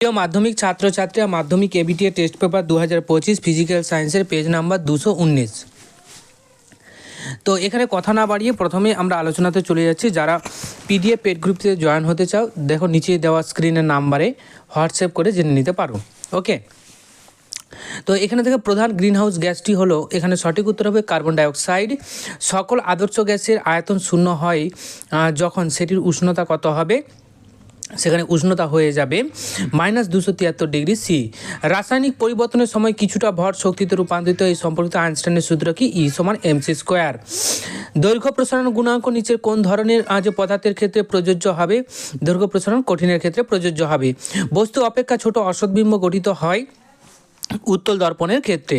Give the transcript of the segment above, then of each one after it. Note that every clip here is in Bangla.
প্রিয় মাধ্যমিক ছাত্রছাত্রীরা মাধ্যমিক এবিটিএ টেস্ট পেপার দু হাজার পঁচিশ ফিজিক্যাল সায়েন্সের পেজ নাম্বার দুশো উনিশ। তো এখানে কথা না বাড়িয়ে প্রথমে আমরা আলোচনাতে চলে যাচ্ছি। যারা পিডিএফ পেড গ্রুপতে জয়েন হতে চাও, দেখো নিচে দেওয়া স্ক্রিনের নাম্বারে হোয়াটসঅ্যাপ করে জেনে নিতে পারো। ওকে তো এখানে থেকে প্রধান গ্রিনহাউস গ্যাসটি হলো, এখানে সঠিক উত্তর হবে কার্বন ডাইঅক্সাইড সকল আদর্শ গ্যাসের আয়তন শূন্য হয় যখন সেটির উষ্ণতা কত হবে? সেখানে উষ্ণতা হয়ে যাবে মাইনাস দুশো তিয়াত্তর ডিগ্রি সি। রাসায়নিক পরিবর্তনের সময় কিছুটা ভর শক্তিতে রূপান্তরিত এই সম্পর্কিত আইনস্টাইনের সূত্র কি ই সমান এম সি স্কোয়ার? দৈর্ঘ্য প্রসারণ গুণাঙ্ক নিচের কোন ধরনের আজ পদার্থের ক্ষেত্রে প্রযোজ্য হবে? দৈর্ঘ্য প্রসারণ কঠিনের ক্ষেত্রে প্রযোজ্য হবে। বস্তু অপেক্ষা ছোট অসৎবিম্ব গঠিত হয় উত্তল দর্পণের ক্ষেত্রে।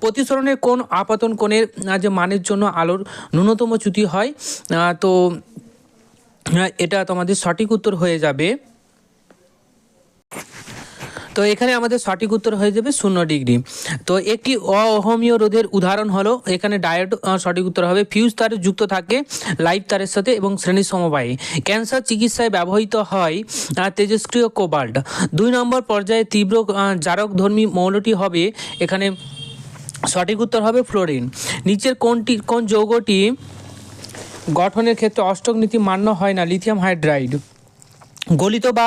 প্রতিসরণের কোন আপাতন কোণের যে মানের জন্য আলোর ন্যূনতম চ্যুতি হয়? তো এটা তোমাদের সঠিক উত্তর হয়ে যাবে। তো এখানে আমাদের সঠিক উত্তর হয়ে যাবে শূন্য ডিগ্রি। তো একটি অহমীয় রোধের উদাহরণ হলো, এখানে ডায়েট সঠিক উত্তর হবে ফিউজ তারে যুক্ত থাকে লাইভ তারের সাথে এবং শ্রেণি সমবায়ে। ক্যান্সার চিকিৎসায় ব্যবহৃত হয় তেজস্ক্রিয় কোবাল্ট। দুই নম্বর পর্যায়ে তীব্র জারকধর্মী মৌলটি হবে, এখানে সঠিক উত্তর হবে ফ্লোরিন। নিচের কোনটি, কোন যৌগটি গঠনের ক্ষেত্রে অষ্টক নীতি মান্য হয় না লিথিয়াম হাইড্রাইড। গলিত বা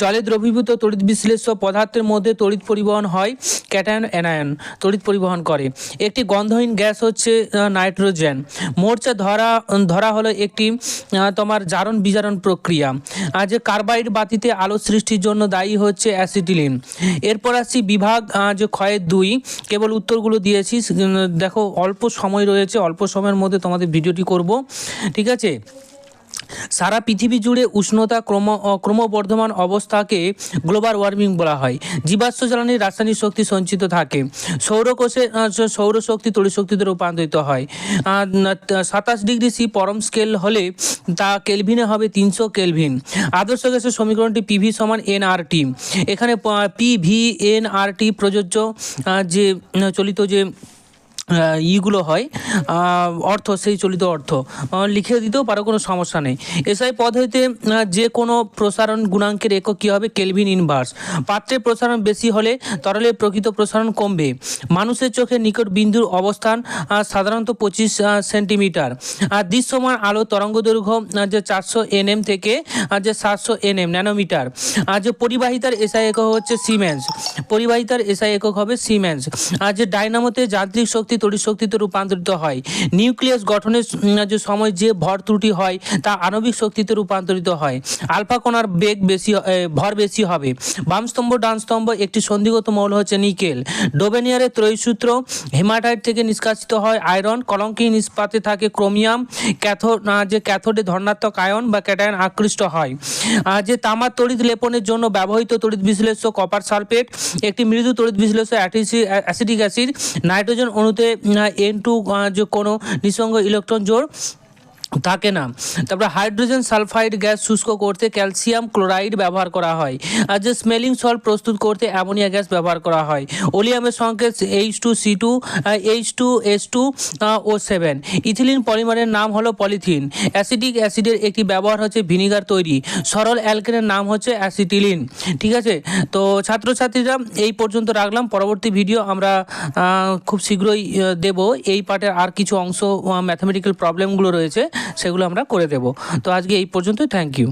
জলে দ্রবীভূত তড়িৎ বিশ্লেষ্য পদার্থের মধ্যে তড়িৎ পরিবহন হয় ক্যাটায়ন অ্যানায়ন তড়িৎ পরিবহন করে। একটি গন্ধহীন গ্যাস হচ্ছে নাইট্রোজেন। মোর্চা ধরা ধরা হলো একটি তোমার জারণ বিজারণ প্রক্রিয়া। আর যে কার্বাইড বাতিতে আলো সৃষ্টির জন্য দায়ী হচ্ছে অ্যাসিটিলিন। এরপর আসছি বিভাগ যে ক্ষয়ের দুই। কেবল উত্তরগুলো দিয়েছি দেখো অল্প সময় রয়েছে, অল্প সময়ের মধ্যে তোমাদের ভিডিওটি করব। ঠিক আছে? সারা পৃথিবী জুড়ে উষ্ণতা ক্রম ক্রমবর্ধমান অবস্থাকে গ্লোবাল ওয়ার্মিং বলা হয়। জীবাশ্ম জ্বালানির রাসায়নিক শক্তি সঞ্চিত থাকে। সৌরকোষে সৌরশক্তি তড়িৎ শক্তিতে রূপান্তরিত হয়। সাতাশ ডিগ্রি সি পরম স্কেল হলে তা কেলভিনে হবে তিনশো কেলভিন। আদর্শ গ্যাসের সমীকরণটি পিভি সমান এন আর টি। এখানে পিভি এন আর টি প্রযোজ্য যে চলিত যে ইগুলো হয়। অর্থ সেই চলিত অর্থ লিখে দিতেও পারো কোনো সমস্যা নেই। এসআই পদ্ধতিতে আহ, যে কোনো প্রসারণ গুণাঙ্কের একক কী হবে? Kelvin inverse. পাত্রের প্রসারণ বেশি হলে তরলের প্রকৃত প্রসারণ কমবে। মানুষের চোখে নিকট বিন্দুর অবস্থান সাধারণত পঁচিশ সেন্টিমিটার। আর দৃশ্যমান আলো তরঙ্গ দৈর্ঘ্য যে চারশো এনএম থেকে যে সাতশো এনএম ন্যানোমিটার। আর যে পরিবাহিতার এসআই একক হচ্ছে সিমেন্স। পরিবাহিতার এসআই একক হবে সিমেন্স। আর যে ডাইনামোতে যান্ত্রিক শক্তি তড়িৎ শক্তিতে রূপান্তরিত হয়। নিউক্লিয়াস গঠনের যে সময় যে ভর ত্রুটি হয়, তা আণবিক শক্তিতে রূপান্তরিত হয়। আলফা কণার বেগ বেশি ভর বেশি হবে। বাম স্তম্ভ, ডান স্তম্ভ একটি সন্ধিগত মৌল হচ্ছে নিকেল। ডোবেনিয়ারের ত্রয়সূত্র হেমাটাইট থেকে নিষ্কাশিত হয় আয়রন। কলঙ্কিন ইস্পাতে থাকে ক্রোমিয়াম। ক্যাথোড যে ক্যাথোডে ধনাত্মক আয়ন বা ক্যাটায়ন আকৃষ্ট হয়। যে তামার তড়িৎ লেপনের জন্য ব্যবহৃত তড়িৎ বিশ্লেষ্য কপার সালফেট একটি মৃদু তড়িৎ বিশ্লেষ্য অ্যাসিডিক অ্যাসিড। নাইট্রোজেন অণুতে এন টু যে কোনো নিঃসঙ্গ ইলেকট্রন জোড় থাকে না। তারপরে হাইড্রোজেন সালফাইড গ্যাস শুষ্ক করতে ক্যালসিয়াম ক্লোরাইড ব্যবহার করা হয় আর যে স্মেলিং সল্ট প্রস্তুত করতে অ্যামোনিয়া গ্যাস ব্যবহার করা হয়। ওলিয়ামের সংকেত H two C two H two S two O seven ethylene পলিমারের নাম হলো পলিথিন। অ্যাসিডিক অ্যাসিডের একটি ব্যবহার হচ্ছে ভিনিগার তৈরি। সরল অ্যালকেনের নাম হচ্ছে অ্যাসিটিলিন। ঠিক আছে? তো ছাত্রছাত্রীরা এই পর্যন্ত রাখলাম। পরবর্তী ভিডিও আমরা খুব শীঘ্রই দেব। এই পার্টের আর কিছু অংশ ম্যাথামেটিক্যাল প্রবলেমগুলো রয়েছে। সেগুলো আমরা করে দেব। তো আজকে এই পর্যন্তই। Thank you